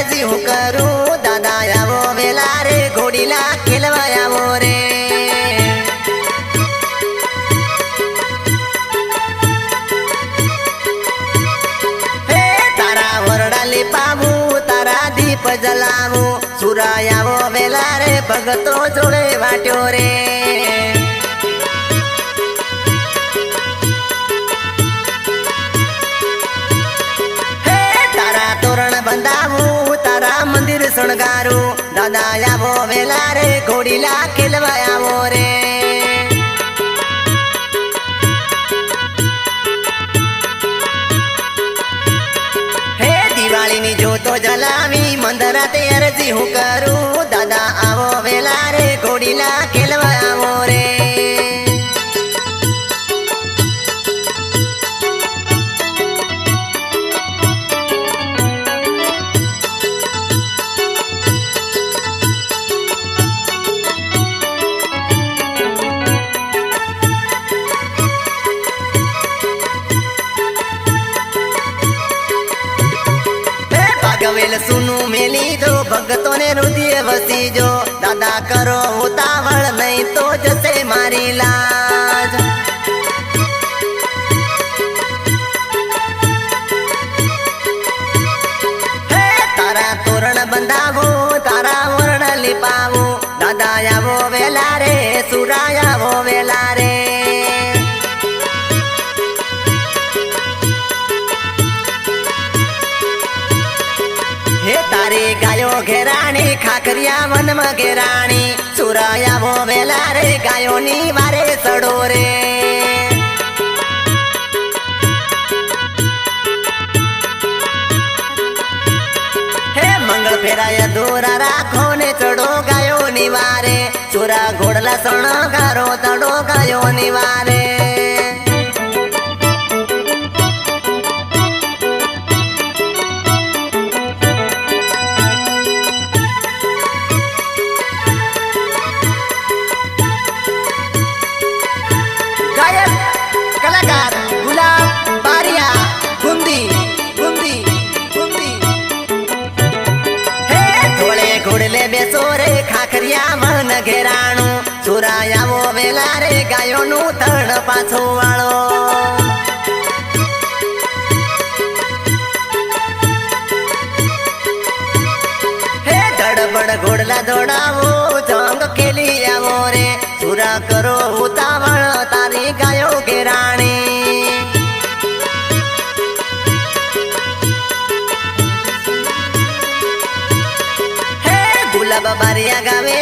અરજી કરું? દાદા આવો વેલા રે, ઘોડીલા ખેલવા આવો રે. હે, તારા વરડાલી લીપાવું, તારા દીપ જલાવું. સુરાયાવો વેલા રે, ભગતો જોડે વાટ્યો રે. દાદા આવો વેલા રે ઘોડીલા ખેલવા આવો હે દિવાળીની જોતો જલાવી મંદરા અરજી હું રુધિર વસી જો. દાદા કરો ઉતાવળ તારી ગાયો ઘેરાણી, ખાખરિયા વનમાં ઘેરાણી. સુરાયા વેલા રે, ગાયોની વારે સડો રે. હે મંગળ ફેરાય દોરા રાખો પાછો વાળો હે ધડબડ ઘોડલા દોડાવો જંગ ખેલી આવો રે. સુરા કરો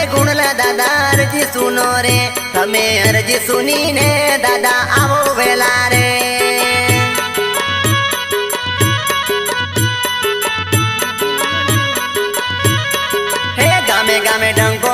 ગુણલા દાદા. અરજી સુનો રે. તમે અરજી સુનીને દાદા આવો વેલા રે. હે ગામે ગામે ડંકો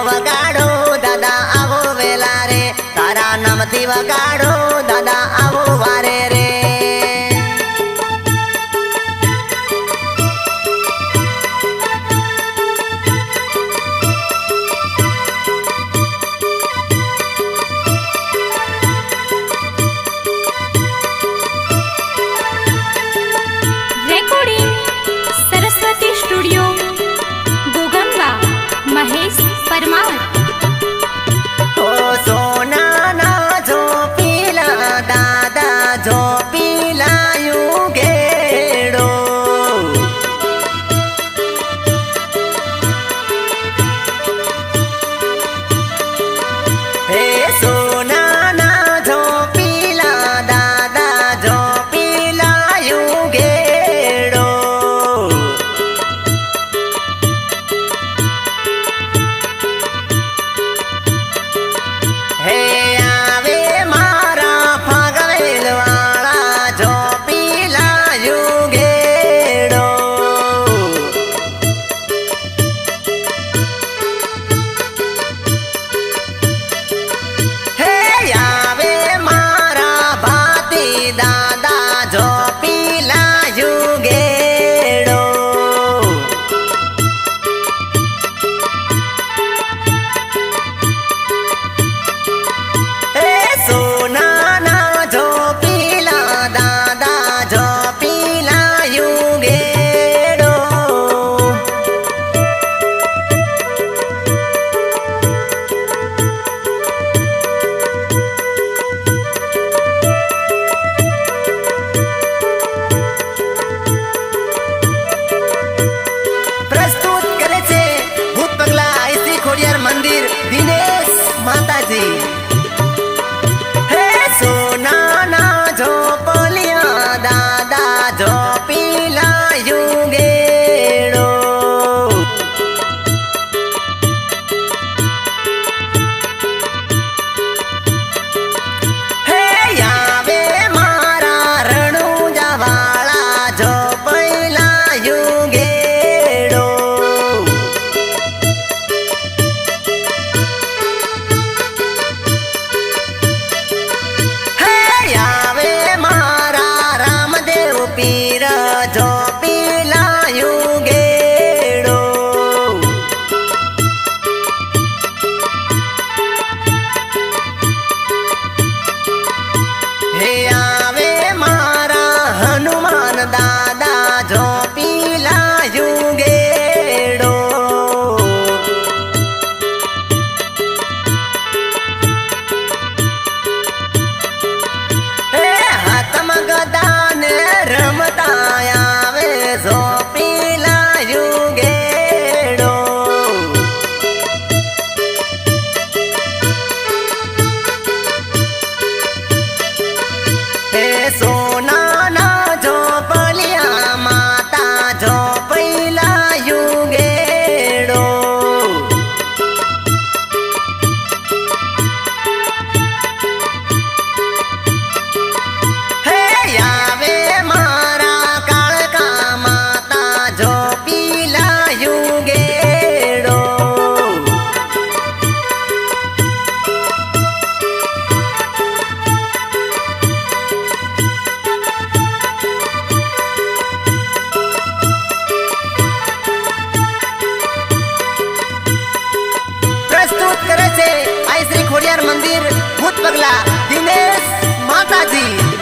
ખોડિયાર મંદિર ભૂત પગલા દિનેશ માતાજી.